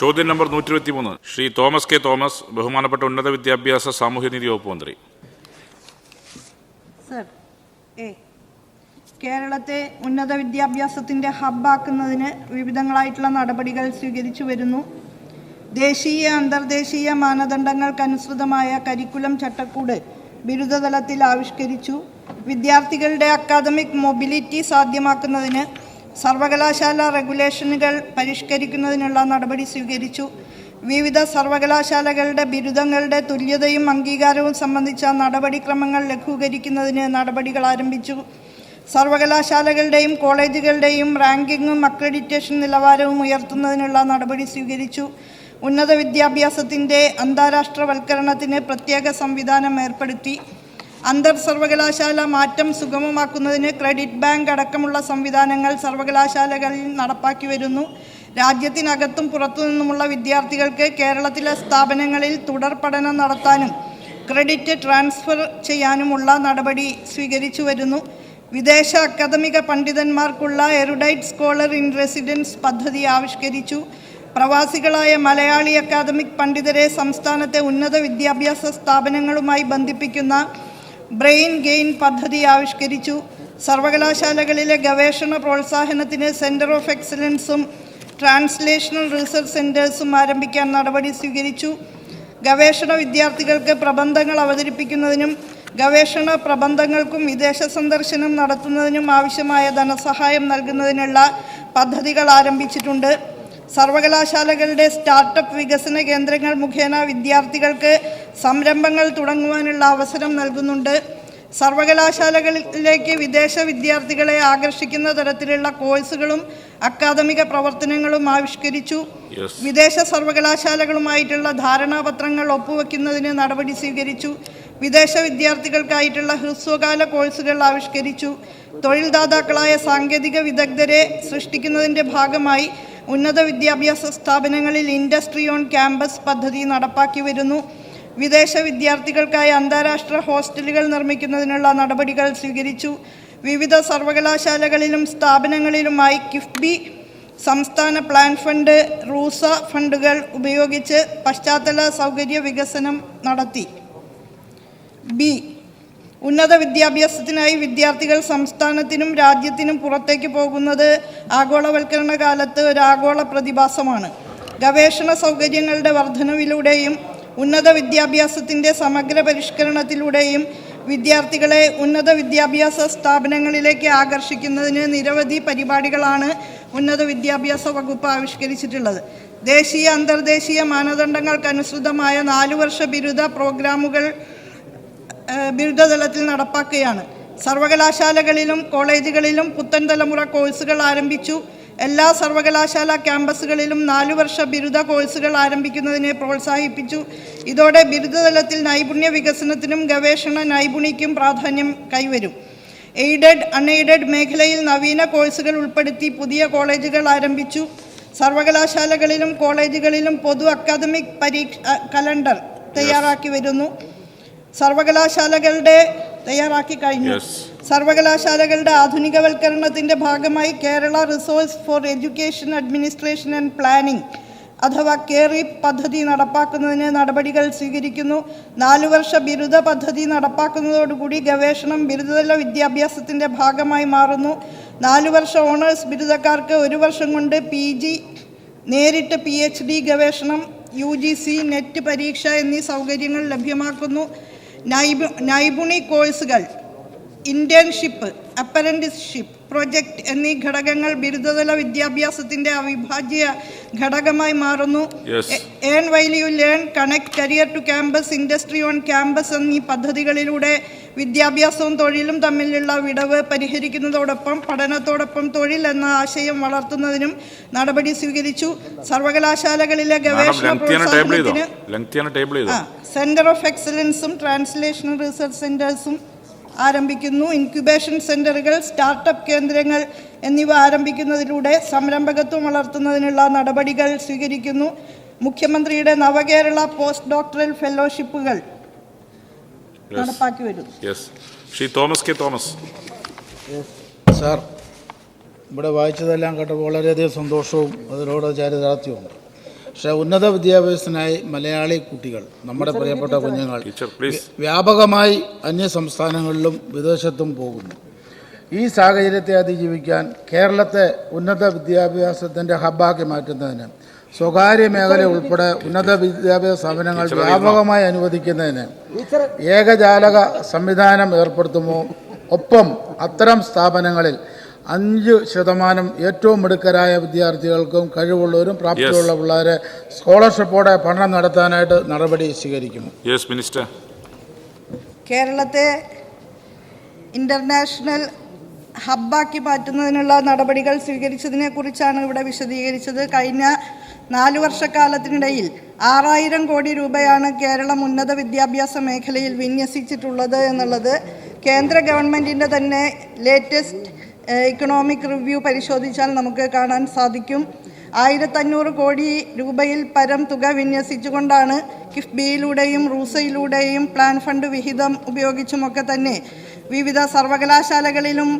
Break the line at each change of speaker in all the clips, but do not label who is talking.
ചോദ്യം നമ്പർ നൂറ്റി ഇരുപത്തി മൂന്ന് ശ്രീ തോമസ് കെ തോമസ് ബഹുമാനപ്പെട്ട ഉന്നത വിദ്യാഭ്യാസ സാമൂഹ്യനീതി വകുപ്പ് മന്ത്രി.
കേരളത്തെ ഉന്നത വിദ്യാഭ്യാസത്തിന്റെ ഹബ്ബാക്കുന്നതിന് വിവിധങ്ങളായിട്ടുള്ള നടപടികൾ സ്വീകരിച്ചു വരുന്നു. ദേശീയ അന്തർദേശീയ മാനദണ്ഡങ്ങൾക്കനുസൃതമായ കരിക്കുലം ചട്ടക്കൂട് ബിരുദതലത്തിൽ ആവിഷ്കരിച്ചു. വിദ്യാർത്ഥികളുടെ അക്കാദമിക് മൊബിലിറ്റി സാധ്യമാക്കുന്നതിന് സർവകലാശാല റെഗുലേഷനുകൾ പരിഷ്കരിക്കുന്നതിനുള്ള നടപടി സ്വീകരിച്ചു. വിവിധ സർവകലാശാലകളുടെ ബിരുദങ്ങളുടെ തുല്യതയും അംഗീകാരവും സംബന്ധിച്ച നടപടിക്രമങ്ങൾ ലഘൂകരിക്കുന്നതിന് നടപടികൾ ആരംഭിച്ചു. സർവകലാശാലകളുടെയും കോളേജുകളുടെയും റാങ്കിങ്ങും അക്രഡിറ്റേഷൻ നിലവാരവും ഉയർത്തുന്നതിനുള്ള നടപടി സ്വീകരിച്ചു. ഉന്നത വിദ്യാഭ്യാസത്തിന്റെ അന്താരാഷ്ട്രവൽക്കരണത്തിന് പ്രത്യേക സംവിധാനം ഏർപ്പെടുത്തി. അന്തർ സർവകലാശാല മാറ്റം സുഗമമാക്കുന്നതിന് ക്രെഡിറ്റ് ബാങ്ക് അടക്കമുള്ള സംവിധാനങ്ങൾ സർവകലാശാലകളിൽ നടപ്പാക്കി വരുന്നു. രാജ്യത്തിനകത്തും പുറത്തുനിന്നുമുള്ള വിദ്യാർത്ഥികൾക്ക് കേരളത്തിലെ സ്ഥാപനങ്ങളിൽ തുടർ പഠനം നടത്താനും ക്രെഡിറ്റ് ട്രാൻസ്ഫർ ചെയ്യാനുമുള്ള നടപടി സ്വീകരിച്ചു വരുന്നു. വിദേശ അക്കാദമിക പണ്ഡിതന്മാർക്കുള്ള എറുഡൈറ്റ് സ്കോളർ ഇൻ റെസിഡൻസ് പദ്ധതി ആവിഷ്കരിച്ചു. പ്രവാസികളായ മലയാളി അക്കാദമിക് പണ്ഡിതരെ സംസ്ഥാനത്തെ ഉന്നത വിദ്യാഭ്യാസ സ്ഥാപനങ്ങളുമായി ബന്ധിപ്പിക്കുന്ന ബ്രെയിൻ ഗെയിൻ പദ്ധതി ആവിഷ്കരിച്ചു. സർവകലാശാലകളിലെ ഗവേഷണ പ്രോത്സാഹനത്തിന് സെന്റർ ഓഫ് എക്സലൻസും ട്രാൻസ്ലേഷണൽ റിസർച്ച് സെന്റേഴ്സും ആരംഭിക്കാൻ നടപടി സ്വീകരിച്ചു. ഗവേഷണ വിദ്യാർത്ഥികൾക്ക് പ്രബന്ധങ്ങൾ അവതരിപ്പിക്കുന്നതിനും ഗവേഷണ പ്രബന്ധങ്ങൾക്കും വിദേശ സന്ദർശനം നടത്തുന്നതിനും ആവശ്യമായ ധനസഹായം നൽകുന്നതിനുള്ള പദ്ധതികൾ ആരംഭിച്ചിട്ടുണ്ട്. സർവകലാശാലകളുടെ സ്റ്റാർട്ടപ്പ് വികസന കേന്ദ്രങ്ങൾ മുഖേന വിദ്യാർത്ഥികൾക്ക് സംരംഭങ്ങൾ തുടങ്ങുവാനുള്ള അവസരം നൽകുന്നുണ്ട്. സർവകലാശാലകളിലേക്ക് വിദേശ വിദ്യാർത്ഥികളെ ആകർഷിക്കുന്ന തരത്തിലുള്ള കോഴ്സുകളും അക്കാദമിക പ്രവർത്തനങ്ങളും ആവിഷ്കരിച്ചു. വിദേശ സർവകലാശാലകളുമായിട്ടുള്ള ധാരണാപത്രങ്ങൾ ഒപ്പുവെക്കുന്നതിന് നടപടി സ്വീകരിച്ചു. വിദേശ വിദ്യാർത്ഥികൾക്കായിട്ടുള്ള ഹ്രസ്വകാല കോഴ്സുകൾ ആവിഷ്കരിച്ചു. തൊഴിൽദാതാക്കളായ സാങ്കേതിക വിദഗ്ധരെ സൃഷ്ടിക്കുന്നതിന്റെ ഭാഗമായി ഉന്നത വിദ്യാഭ്യാസ സ്ഥാപനങ്ങളിൽ ഇൻഡസ്ട്രി ഓൺ ക്യാമ്പസ് പദ്ധതി നടപ്പാക്കി വരുന്നു. വിദേശ വിദ്യാർത്ഥികൾക്കായി അന്താരാഷ്ട്ര ഹോസ്റ്റലുകൾ നിർമ്മിക്കുന്നതിനുള്ള നടപടികൾ സ്വീകരിച്ചു. വിവിധ സർവകലാശാലകളിലും സ്ഥാപനങ്ങളിലുമായി കിഫ്ബി സംസ്ഥാന പ്ലാൻ ഫണ്ട് റൂസ ഫണ്ടുകൾ ഉപയോഗിച്ച് പശ്ചാത്തല സൗകര്യ വികസനം നടത്തി. ബി. ഉന്നത വിദ്യാഭ്യാസത്തിനായി വിദ്യാർത്ഥികൾ സംസ്ഥാനത്തിനും രാജ്യത്തിനും പുറത്തേക്ക് പോകുന്നത് ആഗോളവൽക്കരണ കാലത്ത് ഒരു ആഗോള പ്രതിഭാസമാണ്. ഗവേഷണ സൗകര്യങ്ങളുടെ വർധനവിലൂടെയും ഉന്നത വിദ്യാഭ്യാസത്തിന്റെ സമഗ്ര പരിഷ്കരണത്തിലൂടെയും വിദ്യാർത്ഥികളെ ഉന്നത വിദ്യാഭ്യാസ സ്ഥാപനങ്ങളിലേക്ക് ആകർഷിക്കുന്നതിന് നിരവധി പരിപാടികളാണ് ഉന്നത വിദ്യാഭ്യാസ വകുപ്പ് ആവിഷ്കരിച്ചിട്ടുള്ളത്. ദേശീയ അന്തർദേശീയ മാനദണ്ഡങ്ങൾക്കനുസൃതമായ നാലു വർഷ ബിരുദ പ്രോഗ്രാമുകൾ ബിരുദതലത്തിൽ നടപ്പാക്കുകയാണ്. സർവകലാശാലകളിലും കോളേജുകളിലും പുത്തൻ തലമുറ കോഴ്സുകൾ ആരംഭിച്ചു. എല്ലാ സർവകലാശാല ക്യാമ്പസുകളിലും നാലു വർഷ ബിരുദ കോഴ്സുകൾ ആരംഭിക്കുന്നതിനെ പ്രോത്സാഹിപ്പിച്ചു. ഇതോടെ ബിരുദതലത്തിൽ നൈപുണ്യ വികസനത്തിനും ഗവേഷണ നൈപുണിക്കും പ്രാധാന്യം കൈവരും. എയ്ഡഡ് അൺഎയ്ഡഡ് മേഖലയിൽ നവീന കോഴ്സുകൾ ഉൾപ്പെടുത്തി പുതിയ കോളേജുകൾ ആരംഭിച്ചു. സർവകലാശാലകളിലും കോളേജുകളിലും പൊതു അക്കാദമിക് പരീക്ഷ കലണ്ടർ തയ്യാറാക്കി വരുന്നു. സർവകലാശാലകളുടെ തയ്യാറാക്കി കഴിഞ്ഞു. സർവകലാശാലകളുടെ ആധുനികവൽക്കരണത്തിന്റെ ഭാഗമായി Kerala resource for education administration and planning അഥവാ കേറി പദ്ധതി നടപ്പാക്കുന്നതിന് നടപടികൾ സ്വീകരിക്കുന്നു. നാലു വർഷ ബിരുദ പദ്ധതി നടപ്പാക്കുന്നതോടുകൂടി ഗവേഷണം ബിരുദതല വിദ്യാഭ്യാസത്തിന്റെ ഭാഗമായി മാറുന്നു. നാലു വർഷ ഓണേഴ്സ് ബിരുദക്കാർക്ക് ഒരു വർഷം കൊണ്ട് പി ജി നേരിട്ട് പി എച്ച് ഡി ഗവേഷണം യു ജി സി നെറ്റ് പരീക്ഷ എന്നീ സൗകര്യങ്ങൾ ലഭ്യമാക്കുന്നു. നൈപു നൈപുണി കോഴ്സുകൾ ഇന്റേൺഷിപ്പ് അപ്പരന്റിസ്ഷിപ്പ് പ്രൊജക്ട് എന്നീ ഘടകങ്ങൾ ബിരുദതല വിദ്യാഭ്യാസത്തിന്റെ അവിഭാജ്യ ഘടകമായി മാറുന്നു. Earn while you learn connect career to campus industry on campus എന്നീ പദ്ധതികളിലൂടെ വിദ്യാഭ്യാസവും തൊഴിലും തമ്മിലുള്ള വിടവ് പരിഹരിക്കുന്നതോടൊപ്പം പഠനത്തോടൊപ്പം തൊഴിൽ എന്ന ആശയം വളർത്തുന്നതിനും നടപടി സ്വീകരിച്ചു. സർവകലാശാലകളിലെ ഗവേഷണ പ്രോത്സാഹനത്തിന് സെന്റർ ഓഫ് എക്സലൻസും ട്രാൻസ്ലേഷണൽ റിസർച്ച് സെന്റേഴ്സും ആരംഭിക്കുന്നു. ഇൻക്യുബേഷൻ സെന്ററുകൾ സ്റ്റാർട്ടപ്പ് കേന്ദ്രങ്ങൾ എന്നിവ ആരംഭിക്കുന്നതിലൂടെ സംരംഭകത്വം വളർത്തുന്നതിനുള്ള നടപടികൾ സ്വീകരിക്കുന്നു. മുഖ്യമന്ത്രിയുടെ നവകേരള പോസ്റ്റ് ഡോക്ടറൽ ഫെലോഷിപ്പുകൾ നടപ്പാക്കി വരുന്നു
yes Shri Thomas K Thomas.
Sir ഇവിടെ വായിച്ചതെല്ലാം കേട്ടപ്പോൾ വളരെയധികം സന്തോഷവും അതിനോട് ചാരിതാർത്ഥ്യമുണ്ട് പക്ഷേ ഉന്നത വിദ്യാഭ്യാസത്തിനായി മലയാളി കുട്ടികൾ നമ്മുടെ പ്രിയപ്പെട്ട കുഞ്ഞുങ്ങൾ വ്യാപകമായി അന്യ സംസ്ഥാനങ്ങളിലും വിദേശത്തും പോകുന്നു. ഈ സാഹചര്യത്തെ അതിജീവിക്കാൻ കേരളത്തെ ഉന്നത വിദ്യാഭ്യാസത്തിന്റെ ഹബ്ബാക്കി മാറ്റുന്നതിന് സ്വകാര്യ മേഖല ഉൾപ്പെടെ ഉന്നത വിദ്യാഭ്യാസ സ്ഥാപനങ്ങൾ വ്യാപകമായി അനുവദിക്കുന്നതിന് ഏകജാലക സംവിധാനം ഏർപ്പെടുത്തുമോ? ഒപ്പം അത്തരം സ്ഥാപനങ്ങളിൽ അഞ്ച് ശതമാനം ഏറ്റവും മിടുക്കരായ വിദ്യാർത്ഥികൾക്കും കഴിവുള്ളവരും പ്രാപ്തിയുള്ള പിള്ളേരെ സ്കോളർഷിപ്പോടെ പഠനം നടത്താനായിട്ട് നടപടി സ്വീകരിക്കുന്നു.
യെസ് മിനിസ്റ്റർ
കേരളത്തെ ഇന്റർനാഷണൽ ഹബ്ബാക്കി മാറ്റുന്നതിനുള്ള നടപടികൾ സ്വീകരിച്ചതിനെ കുറിച്ചാണ് ഇവിടെ വിശദീകരിച്ചത്. കഴിഞ്ഞ നാലു വർഷക്കാലത്തിനിടയിൽ ആറായിരം കോടി രൂപയാണ് കേരളം ഉന്നത വിദ്യാഭ്യാസ മേഖലയിൽ വിന്യസിച്ചിട്ടുള്ളത് എന്നുള്ളത് കേന്ദ്ര ഗവൺമെന്റിന്റെ തന്നെ ലേറ്റസ്റ്റ് ഇക്കണോമിക് റിവ്യൂ പരിശോധിച്ചാൽ നമുക്ക് കാണാൻ സാധിക്കും. ആയിരത്തഞ്ഞൂറ് കോടി രൂപയിൽ പരം തുക വിന്യസിച്ചുകൊണ്ടാണ് കിഫ്ബിയിലൂടെയും റൂസയിലൂടെയും പ്ലാൻ ഫണ്ട് വിഹിതം ഉപയോഗിച്ചുമൊക്കെ തന്നെ വിവിധ സർവകലാശാലകളിലും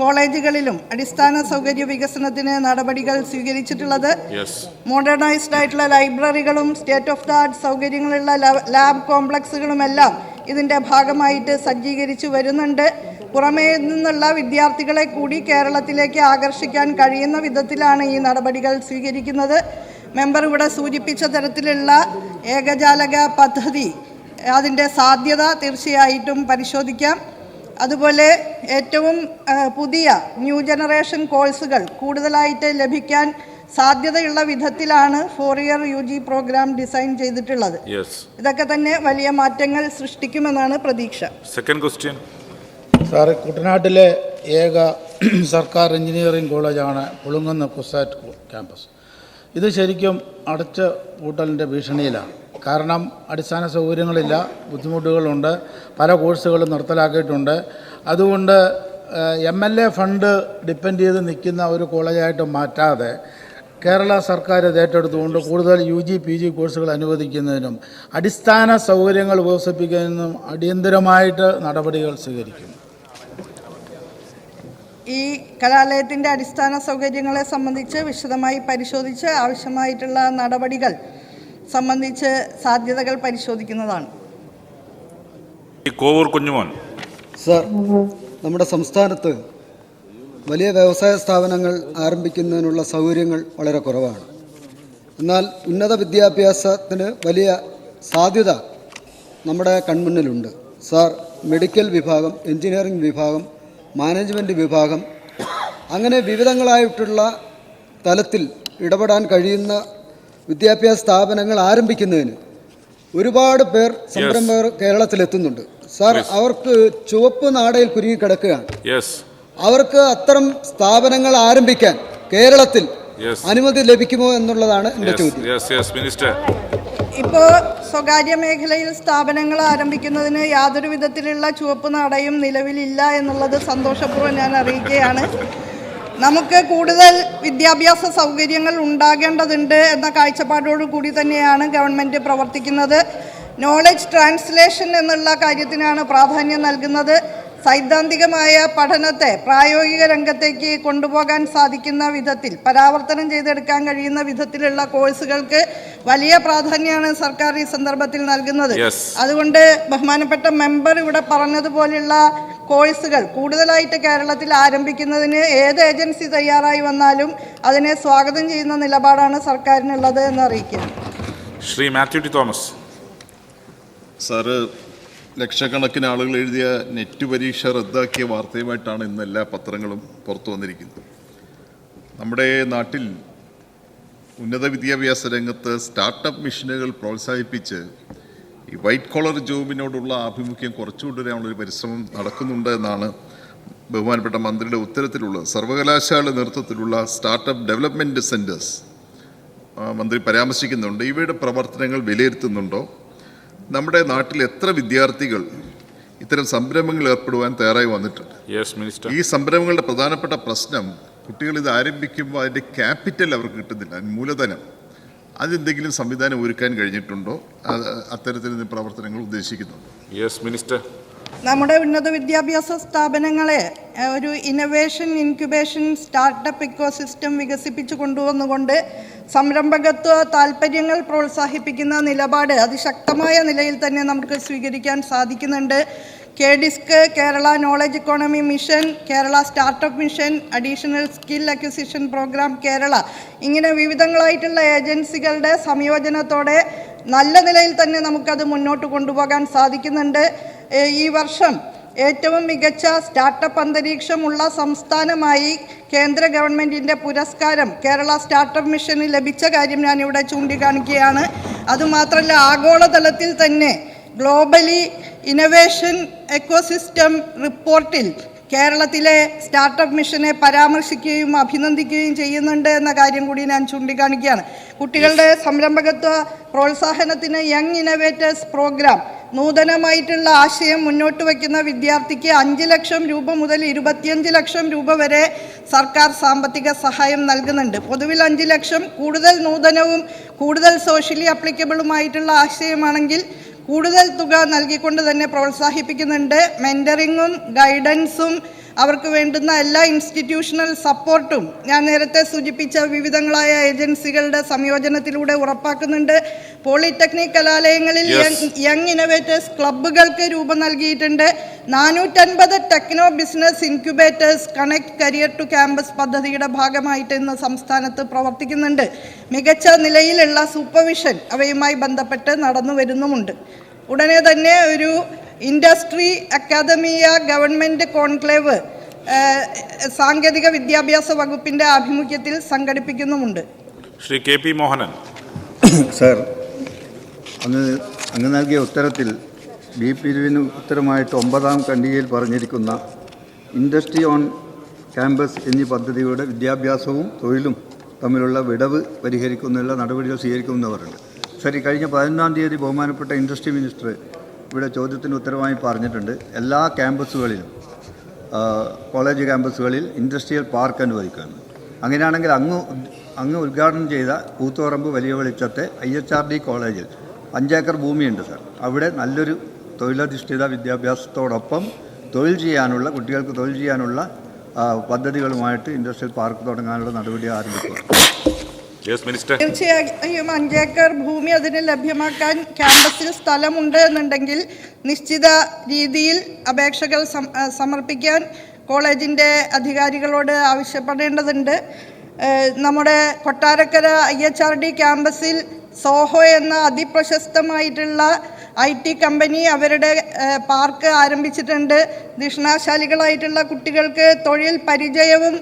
കോളേജുകളിലും അടിസ്ഥാന സൗകര്യ വികസനത്തിന് നടപടികൾ സ്വീകരിച്ചിട്ടുള്ളത്. മോഡേണൈസ്ഡ് ആയിട്ടുള്ള ലൈബ്രറികളും സ്റ്റേറ്റ് ഓഫ് ദ ആർട്ട് സൗകര്യങ്ങളുള്ള ലാബ് കോംപ്ലക്സുകളുമെല്ലാം ഇതിന്റെ ഭാഗമായിട്ട് സജ്ജീകരിച്ചു വരുന്നുണ്ട്. പുറമേ നിന്നുള്ള വിദ്യാർത്ഥികളെ കൂടി കേരളത്തിലേക്ക് ആകർഷിക്കാൻ കഴിയുന്ന വിധത്തിലാണ് ഈ നടപടികൾ സ്വീകരിക്കുന്നത്. മെമ്പർ ഇവിടെ സൂചിപ്പിച്ച തരത്തിലുള്ള ഏകജാലക പദ്ധതി അതിന്റെ സാധ്യത തീർച്ചയായിട്ടും പരിശോധിക്കാം. അതുപോലെ ഏറ്റവും പുതിയ ന്യൂ ജനറേഷൻ കോഴ്സുകൾ കൂടുതലായിട്ട് ലഭിക്കാൻ സാധ്യതയുള്ള വിധത്തിലാണ് four year U G programme design ചെയ്തിട്ടുള്ളത്. ഇതൊക്കെ തന്നെ വലിയ മാറ്റങ്ങൾ സൃഷ്ടിക്കുമെന്നാണ് പ്രതീക്ഷ.
സെക്കൻഡ് ക്വസ്റ്റ്യൻ
സാറ് കുട്ടനാട്ടിലെ ഏക സർക്കാർ എഞ്ചിനീയറിംഗ് കോളേജാണ് പുളുങ്ങുന്ന കുസാറ്റ് ക്യാമ്പസ്. ഇത് ശരിക്കും അടച്ച പൂട്ടലിന്റെ ഭീഷണിയിലാണ്. കാരണം അടിസ്ഥാന സൗകര്യങ്ങളില്ല ബുദ്ധിമുട്ടുകളുണ്ട് പല കോഴ്സുകളും നിർത്തലാക്കിയിട്ടുണ്ട്. അതുകൊണ്ട് M L A fund depend ചെയ്ത് നിൽക്കുന്ന ഒരു കോളേജായിട്ട് മാറ്റാതെ കേരള സർക്കാർ ഇത് ഏറ്റെടുത്തുകൊണ്ട് കൂടുതൽ യു ജി പി ജി കോഴ്സുകൾ അനുവദിക്കുന്നതിനും അടിസ്ഥാന സൗകര്യങ്ങൾ വികസിപ്പിക്കുന്നതിനും അടിയന്തരമായിട്ട് നടപടികൾ സ്വീകരിക്കും.
ഈ കലാലയത്തിന്റെ അടിസ്ഥാന സൗകര്യങ്ങളെ സംബന്ധിച്ച് വിശദമായി പരിശോധിച്ച് ആവശ്യമായിട്ടുള്ള നടപടികൾ സംബന്ധിച്ച് സാധ്യതകൾ പരിശോധിക്കുന്നതാണ്.
ഈ കോവൂർ കുഞ്ഞുമോൻ.
സർ നമ്മുടെ സംസ്ഥാനത്ത് വലിയ വ്യവസായ സ്ഥാപനങ്ങൾ ആരംഭിക്കുന്നതിനുള്ള സൗകര്യങ്ങൾ വളരെ കുറവാണ്. എന്നാൽ ഉന്നത വിദ്യാഭ്യാസത്തിന് വലിയ സാധ്യത നമ്മുടെ കൺമുന്നിലുണ്ട്. സാർ മെഡിക്കൽ വിഭാഗം എഞ്ചിനീയറിംഗ് വിഭാഗം മാനേജ്മെന്റ് വിഭാഗം. അങ്ങനെ വിവിധങ്ങളായിട്ടുള്ള തലത്തിൽ ഇടപെടാൻ കഴിയുന്ന വിദ്യാഭ്യാസ സ്ഥാപനങ്ങൾ ആരംഭിക്കുന്നതിന് ഒരുപാട് പേർ സംരംഭകർ കേരളത്തിലെത്തുന്നുണ്ട്. സാർ അവർക്ക് ചുവപ്പ് നാടയിൽ കുരുങ്ങിക്കിടക്കുകയാണ് അവർക്ക് അത്തരം സ്ഥാപനങ്ങൾ ആരംഭിക്കാൻ കേരളത്തിൽ അനുമതി ലഭിക്കുമോ എന്നുള്ളതാണ് എന്റെ ചോദ്യം.
മിനിസ്റ്റർ
ഇപ്പോൾ സ്വകാര്യ മേഖലയിൽ സ്ഥാപനങ്ങൾ ആരംഭിക്കുന്നതിന് യാതൊരു വിധത്തിലുള്ള ചുവപ്പ് നാടയും നിലവിലില്ല എന്നുള്ളത് സന്തോഷപൂർവം ഞാൻ അറിയിക്കുകയാണ്. നമുക്ക് കൂടുതൽ വിദ്യാഭ്യാസ സൗകര്യങ്ങൾ ഉണ്ടാകേണ്ടതുണ്ട് എന്ന കാഴ്ചപ്പാടോടു കൂടി തന്നെയാണ് ഗവൺമെന്റ് പ്രവർത്തിക്കുന്നത്. നോളജ് ട്രാൻസ്ലേഷൻ എന്നുള്ള കാര്യത്തിനാണ് പ്രാധാന്യം നൽകുന്നത്. സൈദ്ധാന്തികമായ പഠനത്തെ പ്രായോഗിക രംഗത്തേക്ക് കൊണ്ടുപോകാൻ സാധിക്കുന്ന വിധത്തിൽ പരാവർത്തനം ചെയ്തെടുക്കാൻ കഴിയുന്ന വിധത്തിലുള്ള കോഴ്സുകൾക്ക് വലിയ പ്രാധാന്യമാണ് സർക്കാർ ഈ സന്ദർഭത്തിൽ നൽകുന്നത്. അതുകൊണ്ട് ബഹുമാനപ്പെട്ട മെമ്പർ ഇവിടെ പറഞ്ഞതുപോലെയുള്ള കോഴ്സുകൾ കൂടുതലായിട്ട് കേരളത്തിൽ ആരംഭിക്കുന്നതിന് ഏത് ഏജൻസി തയ്യാറായി വന്നാലും അതിനെ സ്വാഗതം ചെയ്യുന്ന നിലപാടാണ് സർക്കാരിനുള്ളത് എന്ന് അറിയിക്കുന്നു
ശ്രീ മാത്യു ടി തോമസ്.
സാറ് ലക്ഷക്കണക്കിന് ആളുകൾ എഴുതിയ നെറ്റ് പരീക്ഷ റദ്ദാക്കിയ വാർത്തയുമായിട്ടാണ് ഇന്ന് എല്ലാ പത്രങ്ങളും പുറത്തു വന്നിരിക്കുന്നത്. നമ്മുടെ നാട്ടിൽ ഉന്നത വിദ്യാഭ്യാസ രംഗത്ത് സ്റ്റാർട്ടപ്പ് മിഷനുകൾ പ്രോത്സാഹിപ്പിച്ച് ഈ വൈറ്റ് കോളർ ജോബിനോടുള്ള ആഭിമുഖ്യം കുറച്ചുകൊണ്ടുവരാനുള്ള ഒരു പരിശ്രമം നടക്കുന്നുണ്ട് എന്നാണ് ബഹുമാനപ്പെട്ട മന്ത്രിയുടെ ഉത്തരത്തിലുള്ള സർവകലാശാല നേതൃത്വത്തിലുള്ള സ്റ്റാർട്ടപ്പ് ഡെവലപ്മെന്റ് സെന്റേഴ്സ് മന്ത്രി പരാമർശിക്കുന്നുണ്ട്. ഇവയുടെ പ്രവർത്തനങ്ങൾ വിലയിരുത്തുന്നുണ്ടോ? നമ്മുടെ നാട്ടിൽ എത്ര വിദ്യാർത്ഥികൾ ഇത്തരം സംരംഭങ്ങൾ ഏർപ്പെടുവാൻ തയ്യാറായി വന്നിട്ടുണ്ട്?
മിനിസ്റ്റർ
ഈ സംരംഭങ്ങളുടെ പ്രധാനപ്പെട്ട പ്രശ്നം കുട്ടികൾ ഇത് ആരംഭിക്കുമ്പോൾ അതിന്റെ ക്യാപിറ്റൽ അവർക്ക് കിട്ടുന്നില്ല മൂലധനം. അതെന്തെങ്കിലും സംവിധാനം ഒരുക്കാൻ കഴിഞ്ഞിട്ടുണ്ടോ? അത് അത്തരത്തിൽ പ്രവർത്തനങ്ങൾ ഉദ്ദേശിക്കുന്നുണ്ടോ?
യെസ് മിനിസ്റ്റർ
നമ്മുടെ ഉന്നത വിദ്യാഭ്യാസ സ്ഥാപനങ്ങളെ ഒരു ഇന്നവേഷൻ ഇൻക്യുബേഷൻ സ്റ്റാർട്ടപ്പ് ഇക്കോസിസ്റ്റം വികസിപ്പിച്ചു കൊണ്ടുവന്നുകൊണ്ട് സംരംഭകത്വ താല്പര്യങ്ങൾ പ്രോത്സാഹിപ്പിക്കുന്ന നിലപാട് അതിശക്തമായ നിലയിൽ തന്നെ നമുക്ക് സ്വീകരിക്കാൻ സാധിക്കുന്നുണ്ട്. K disc Kerala knowledge economy mission Kerala startup mission additional skill acquisition programme Kerala. ഇങ്ങനെ വിവിധങ്ങളായിട്ടുള്ള ഏജൻസികളുടെ സംയോജനത്തോടെ നല്ല നിലയിൽ തന്നെ നമുക്കത് മുന്നോട്ട് കൊണ്ടുപോകാൻ സാധിക്കുന്നുണ്ട്. ഈ വർഷം ഏറ്റവും മികച്ച സ്റ്റാർട്ടപ്പ് അന്തരീക്ഷമുള്ള സംസ്ഥാനമായി കേന്ദ്ര ഗവൺമെന്റിന്റെ പുരസ്കാരം കേരള സ്റ്റാർട്ടപ്പ് മിഷന് ലഭിച്ച കാര്യം ഞാനിവിടെ ചൂണ്ടിക്കാണിക്കുകയാണ്. അതുമാത്രമല്ല ആഗോളതലത്തിൽ തന്നെ ഗ്ലോബലി ഇന്നവേഷൻ എക്കോസിസ്റ്റം റിപ്പോർട്ടിൽ കേരളത്തിലെ സ്റ്റാർട്ടപ്പ് മിഷനെ പരാമർശിക്കുകയും അഭിനന്ദിക്കുകയും ചെയ്യുന്നുണ്ട് എന്ന കാര്യം കൂടി ഞാൻ ചൂണ്ടിക്കാണിക്കുകയാണ്. കുട്ടികളുടെ സംരംഭകത്വ പ്രോത്സാഹനത്തിന് യങ് ഇന്നവേറ്റേഴ്സ് പ്രോഗ്രാം നൂതനമായിട്ടുള്ള ആശയം മുന്നോട്ട് വയ്ക്കുന്ന വിദ്യാർത്ഥിക്ക് അഞ്ച് ലക്ഷം രൂപ മുതൽ ഇരുപത്തിയഞ്ച് ലക്ഷം രൂപ വരെ സർക്കാർ സാമ്പത്തിക സഹായം നൽകുന്നുണ്ട്. പൊതുവിൽ അഞ്ച് ലക്ഷം കൂടുതൽ നൂതനവും കൂടുതൽ സോഷ്യലി അപ്ലിക്കബിളുമായിട്ടുള്ള ആശയമാണെങ്കിൽ കൂടുതൽ തുക നൽകിക്കൊണ്ട് തന്നെ പ്രോത്സാഹിപ്പിക്കുന്നുണ്ട്. മെന്ററിങ്ങും ഗൈഡൻസും അവർക്ക് വേണ്ടുന്ന എല്ലാ ഇൻസ്റ്റിറ്റ്യൂഷണൽ സപ്പോർട്ടും ഞാൻ നേരത്തെ സൂചിപ്പിച്ച വിവിധങ്ങളായ ഏജൻസികളുടെ സംയോജനത്തിലൂടെ ഉറപ്പാക്കുന്നുണ്ട്. പോളിടെക്നിക് കലാലയങ്ങളിൽ. യങ് ഇനോവേറ്റേഴ്സ് ക്ലബുകൾക്ക് ക്ലബ്ബുകൾക്ക് രൂപം നൽകിയിട്ടുണ്ട്. നാനൂറ്റൻപത് techno business incubators connect career to campus പദ്ധതിയുടെ ഭാഗമായിട്ട് ഇന്ന് സംസ്ഥാനത്ത് പ്രവർത്തിക്കുന്നുണ്ട്. മികച്ച നിലയിലുള്ള സൂപ്പർവിഷൻ അവയുമായി ബന്ധപ്പെട്ട് നടന്നു വരുന്നുമുണ്ട്. ഉടനെ തന്നെ ഒരു ഇൻഡസ്ട്രി അക്കാദമിയ ഗവൺമെന്റ് കോൺക്ലേവ് സാങ്കേതിക വിദ്യാഭ്യാസ വകുപ്പിന്റെ ആഭിമുഖ്യത്തിൽ സംഘടിപ്പിക്കുന്നുമുണ്ട്.
Shri K P Mohanan.
Sir അങ്ങ് അങ്ങ് നൽകിയ ഉത്തരത്തിൽ ബി പിരിവിന് ഉത്തരമായിട്ട് ഒമ്പതാം ഖണ്ഡികയിൽ പറഞ്ഞിരിക്കുന്ന ഇൻഡസ്ട്രി ഓൺ ക്യാമ്പസ് എന്നീ പദ്ധതിയുടെ വിദ്യാഭ്യാസവും തൊഴിലും തമ്മിലുള്ള വിടവ് പരിഹരിക്കുന്നതിനുള്ള നടപടികൾ സ്വീകരിക്കുന്നവരുണ്ട് ശരി കഴിഞ്ഞ പതിനൊന്നാം തീയതി ബഹുമാനപ്പെട്ട ഇൻഡസ്ട്രി മിനിസ്റ്റർ ഇവിടെ ചോദ്യത്തിന് ഉത്തരമായി പറഞ്ഞിട്ടുണ്ട്. എല്ലാ ക്യാമ്പസുകളിലും കോളേജ് ക്യാമ്പസുകളിൽ ഇൻഡസ്ട്രിയൽ പാർക്ക് അനുവദിക്കുകയാണ്. അങ്ങനെയാണെങ്കിൽ അങ്ങ് അങ്ങ് ഉദ്ഘാടനം ചെയ്ത കൂത്തുപറമ്പ് വലിയ വെളിച്ചത്തെ ഐ എച്ച് ആർ ഡി കോളേജിൽ അഞ്ചേക്കർ ഭൂമിയുണ്ട് സാർ. അവിടെ നല്ലൊരു തൊഴിലധിഷ്ഠിത വിദ്യാഭ്യാസത്തോടൊപ്പം തൊഴിൽ ചെയ്യാനുള്ള കുട്ടികൾക്ക് തൊഴിൽ ചെയ്യാനുള്ള പദ്ധതികളുമായിട്ട് ഇൻഡസ്ട്രിയൽ പാർക്ക് തുടങ്ങാനുള്ള നടപടി ആരംഭിക്കുക.
മിനിസ്റ്റർ
തീർച്ചയായും അഞ്ചേക്കർ ഭൂമി അതിന് ലഭ്യമാക്കാൻ ക്യാമ്പസിൽ സ്ഥലമുണ്ട് എന്നുണ്ടെങ്കിൽ നിശ്ചിത രീതിയിൽ അപേക്ഷകൾ സമർപ്പിക്കാൻ കോളേജിന്റെ അധികാരികളോട് ആവശ്യപ്പെടേണ്ടതുണ്ട്. നമ്മുടെ Kottarakkara I H R D ക്യാമ്പസിൽ സോഹോ എന്ന അതിപ്രശസ്തമായിട്ടുള്ള ഐ ടി കമ്പനി അവരുടെ പാർക്ക് ആരംഭിച്ചിട്ടുണ്ട്. ദിഷ്ണാശാലികളായിട്ടുള്ള കുട്ടികൾക്ക് തൊഴിൽ പരിചയവും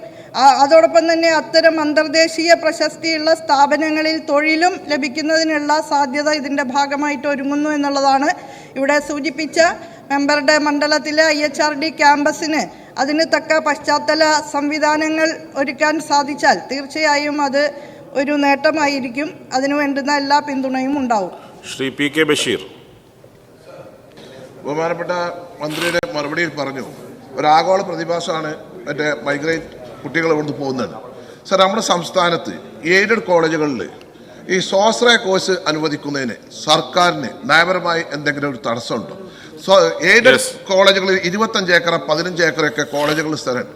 അതോടൊപ്പം തന്നെ അത്തരം അന്തർദേശീയ പ്രശസ്തിയുള്ള സ്ഥാപനങ്ങളിൽ തൊഴിലും ലഭിക്കുന്നതിനുള്ള സാധ്യത ഇതിന്റെ ഭാഗമായിട്ട് ഒരുങ്ങുന്നു എന്നുള്ളതാണ് ഇവിടെ സൂചിപ്പിച്ച മെമ്പറുടെ മണ്ഡലത്തിലെ ഐ എച്ച് ആർ ഡി ക്യാമ്പസിന്. അതിന് തക്ക പശ്ചാത്തല സംവിധാനങ്ങൾ ഒരുക്കാൻ സാധിച്ചാൽ തീർച്ചയായും അത് ഒരു നേട്ടമായിരിക്കും. അതിനു വേണ്ടുന്ന എല്ലാ പിന്തുണയും ഉണ്ടാവും.
Shri P K Basheer.
ബഹുമാനപ്പെട്ട മന്ത്രിയുടെ മറുപടിയിൽ പറഞ്ഞു ഒരു ആഗോള പ്രതിഭാസമാണ് മറ്റേ മൈഗ്രേറ്റ് കുട്ടികൾ കൊണ്ട് പോകുന്നത്. സർ നമ്മുടെ സംസ്ഥാനത്ത് എയ്ഡഡ് കോളേജുകളിൽ ഈ സ്വാശ്രയ കോഴ്സ് അനുവദിക്കുന്നതിന് സർക്കാരിന് നയപരമായി എന്തെങ്കിലും ഒരു തടസ്സമുണ്ടോ? So aided. കോളേജുകളിൽ ഇരുപത്തഞ്ച് ഏക്കർ പതിനഞ്ച് ഏക്കറൊക്കെ കോളേജുകൾ സ്ഥലമുണ്ട്.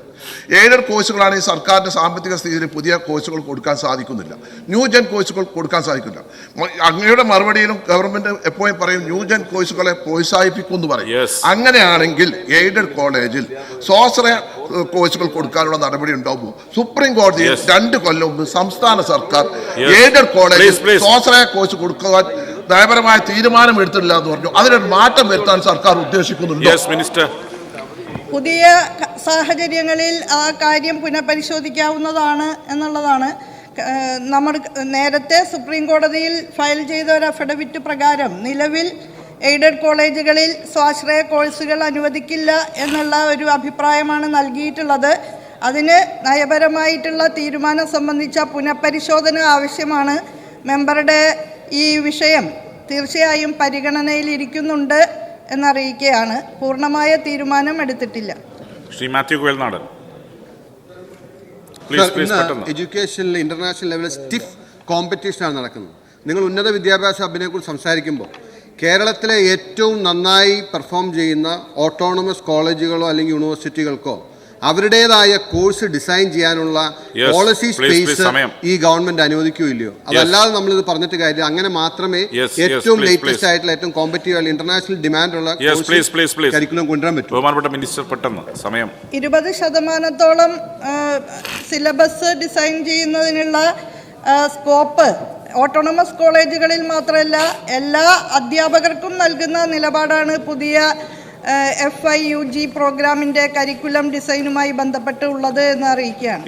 എയ്ഡഡ് കോഴ്സുകളാണ് ഈ സർക്കാരിന്റെ സാമ്പത്തിക സ്ഥിതിയിൽ പുതിയ കോഴ്സുകൾ കൊടുക്കാൻ സാധിക്കുന്നില്ല. ന്യൂ ജെൻ കോഴ്സുകൾ കൊടുക്കാൻ സാധിക്കില്ല അങ്ങയുടെ മറുപടിയിലും ഗവൺമെന്റ് എപ്പോഴും പറയും ന്യൂ ജെൻ കോഴ്സുകളെ പ്രോത്സാഹിപ്പിക്കും എന്ന് പറയും. അങ്ങനെയാണെങ്കിൽ എയ്ഡഡ് കോളേജിൽ സ്വാശ്രയ കോഴ്സുകൾ കൊടുക്കാനുള്ള നടപടി ഉണ്ടാവുമോ? സുപ്രീം കോടതിയിൽ രണ്ട് കൊല്ലം മുമ്പ് സംസ്ഥാന സർക്കാർ എയ്ഡഡ് കോളേജിൽ. സ്വാശ്രയ കോഴ്സ് കൊടുക്കുവാൻ നയപരമായ തീരുമാനം എടുത്തിട്ടില്ല എന്ന് പറഞ്ഞു. അതിനൊരു മാറ്റം വരുത്താൻ സർക്കാർ ഉദ്ദേശിക്കുന്നുണ്ട്?
പുതിയ സാഹചര്യങ്ങളിൽ ആ കാര്യം പുനഃപരിശോധിക്കാവുന്നതാണ് എന്നുള്ളതാണ്. നമ്മൾ നേരത്തെ സുപ്രീം കോടതിയിൽ ഫയൽ ചെയ്ത ഒരു അഫിഡവിറ്റ് പ്രകാരം നിലവിൽ എയ്ഡഡ് കോളേജുകളിൽ സ്വാശ്രയ കോഴ്സുകൾ അനുവദിക്കില്ല എന്നുള്ള ഒരു അഭിപ്രായമാണ് നൽകിയിട്ടുള്ളത്. അതിന് നയപരമായിട്ടുള്ള തീരുമാനം സംബന്ധിച്ച പുനഃപരിശോധന ആവശ്യമാണ്. മെമ്പറുടെ ഈ വിഷയം തീർച്ചയായും പരിഗണനയിലിരിക്കുന്നുണ്ട് എന്നറിയിക്കുകയാണ്. പൂർണമായ തീരുമാനം എടുത്തിട്ടില്ല.
ശ്രീ മാത്യു കുയൽനാടൻ.
എഡ്യൂക്കേഷനിൽ ഇന്റർനാഷണൽ ലെവലിൽ സ്റ്റിഫ് കോമ്പറ്റീഷനാണ് നടക്കുന്നത്. നിങ്ങൾ ഉന്നത വിദ്യാഭ്യാസ ഹബിനെ കുറിച്ച് സംസാരിക്കുമ്പോൾ കേരളത്തിലെ ഏറ്റവും നന്നായി പെർഫോം ചെയ്യുന്ന ഓട്ടോണമസ് കോളേജുകളോ അല്ലെങ്കിൽ യൂണിവേഴ്സിറ്റികൾക്കോ അവരുടേതായ കോഴ്സ് ഡിസൈൻ ചെയ്യാനുള്ള പോളിസി സ്പേസ് ഈ ഗവൺമെന്റ് അനുവദിക്കൂ ഇല്ലയോ? അതല്ലാതെ ഇത് പറഞ്ഞിട്ട് കാര്യമില്ല. അങ്ങനെ മാത്രമേ ഏറ്റവും ലേറ്റസ്റ്റ് ആയിട്ടുള്ള ഏറ്റവും കോമ്പറ്റീവ് ഇന്റർനാഷണൽ ഡിമാൻഡ് ഉള്ള. കരിക്കുലം കൊണ്ടുവരാൻ പറ്റും.
ബഹുമാനപ്പെട്ട മിനിസ്റ്റർ പെട്ടെന്ന് സമയം.
ഇരുപത് ശതമാനത്തോളം സിലബസ് ഡിസൈൻ ചെയ്യുന്നതിനുള്ള സ്കോപ്പ് ഓട്ടോണമസ് കോളേജുകളിൽ മാത്രമല്ല എല്ലാ അധ്യാപകർക്കും നൽകുന്ന നിലപാടാണ് പുതിയ എഫ് ഐ യു ജി പ്രോഗ്രാമിന്റെ കരിക്കുലം ഡിസൈനുമായി ബന്ധപ്പെട്ട് ഉള്ളത് എന്ന് അറിയിക്കുകയാണ്.